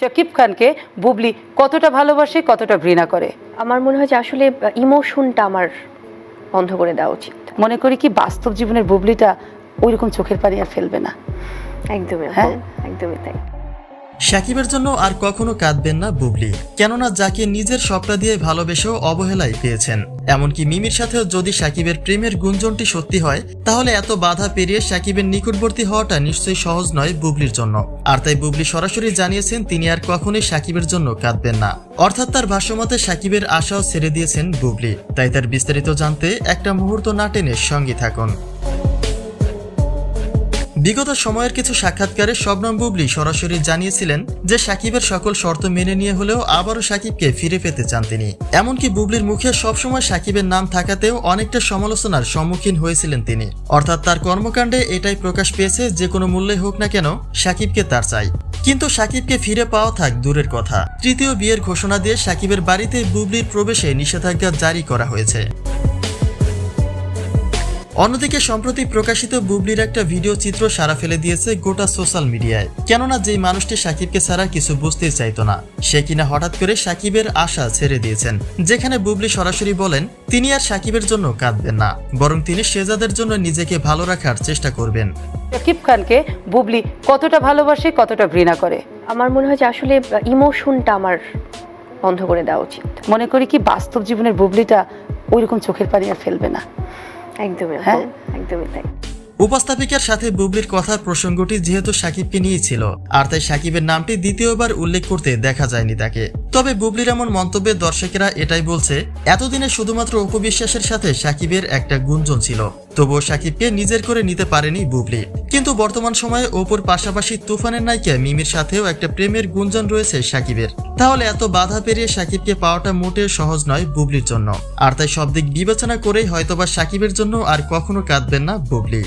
শাকিব খানকে বুবলি কতটা ভালোবাসে কতটা ঘৃণা করে? আমার মনে হয় যে আসলে ইমোশনটা আমার বন্ধ করে দেওয়া উচিত। মনে করি কি বাস্তব জীবনের বুবলিটা ওইরকম চোখের পানি আর ফেলবে না। একদমই হ্যাঁ। একদমই তাই। সাকিবের জন্য আর কখনো কাঁদবেন না বুবলি। কেননা যাকে নিজের সবটা দিয়ে ভালোবেসেও অবহেলায় পেয়েছেন। এমনকি মিমির সাথেও যদি সাকিবের প্রেমের গুঞ্জনটি সত্যি হয়, তাহলে এত বাধা পেরিয়ে সাকিবের নিকটবর্তী হওয়াটা নিশ্চয়ই সহজ নয় বুবলির জন্য। আর তাই বুবলি সরাসরি জানিয়েছেন তিনি আর কখনোই সাকিবের জন্য কাঁদবেন না। অর্থাৎ তার ভাষ্যমতে সাকিবের আশাও ছেড়ে দিয়েছেন বুবলি। তাই তার বিস্তারিত জানতে একটা মুহূর্ত না টেনে সঙ্গে থাকুন। বিগত সময়ের কিছু সাক্ষাৎকারে শবনম বুবলি সরাসরি জানিয়েছিলেন যে সাকিবের সকল শর্ত মেনে নিয়ে হলেও আবারও সাকিবকে ফিরে পেতে চান তিনি। এমনকি বুবলির মুখে সবসময় সাকিবের নাম থাকাতেও অনেকটা সমালোচনার সম্মুখীন হয়েছিলেন তিনি। অর্থাৎ তার কর্মকাণ্ডে এটাই প্রকাশ পেয়েছে যে কোনো মূল্যে হোক না কেন সাকিবকে তার চাই। কিন্তু সাকিবকে ফিরে পাওয়া থাক দূরের কথা। তৃতীয় বিয়ের ঘোষণা দিয়ে সাকিবের বাড়িতে বুবলির প্রবেশে নিষেধাজ্ঞা জারি করা হয়েছে। অন্যদিকে সম্প্রতি প্রকাশিত বুবলির একটা ভিডিও চিত্র সারা ফেলে দিয়েছে গোটা সোশ্যাল মিডিয়ায়। কেননা যে মানুষটি সাকিবকে ছাড়া কিছু বুঝতেই চাইতো না সে কিনা হঠাৎ করে সাকিবের আশা ছেড়ে দিয়েছেন যেখানে বুবলি সরাসরি বলেন তিনি আর সাকিবের জন্য কাঁদবেন না বরং তিনি সেজাদের জন্য নিজেকে ভালো রাখার চেষ্টা করবেন। শাকিব খানকে বুবলি কতটা ভালোবাসে কতটা ঘৃণা করে? আমার মনে হয় যে আসলে ইমোশনটা আমার বন্ধ করে দেওয়া উচিত। মনে করি কি বাস্তব জীবনের বুবলিটা ওইরকম চোখের পানি আর ফেলবে না। একদমই হ্যাঁ। একদমই তাই। উপস্থাপিকার সাথে বুবলির কথার প্রসঙ্গটি যেহেতু সাকিবকে নিয়েছিল আর তাই সাকিবের নামটি দ্বিতীয়বার উল্লেখ করতে দেখা যায়নি তাকে। তবে বুবলির এমন মন্তব্যে দর্শকেরা এটাই বলছে এতদিনে শুধুমাত্র উপবিশ্বাসের সাথে সাকিবের একটা গুঞ্জন ছিল তবুও সাকিবকে নিজের করে নিতে পারেনি বুবলি। কিন্তু বর্তমান সময়ে ওপর পাশাপাশি তুফানের নায়িকা মিমির সাথেও একটা প্রেমের গুঞ্জন রয়েছে সাকিবের। তাহলে এত বাধা পেরিয়ে সাকিবকে পাওয়াটা মোটে সহজ নয় বুবলির জন্য। আর তাই সব দিক বিবেচনা করেই হয়তোবা সাকিবের জন্য আর কখনো কাঁদবেন না বুবলি।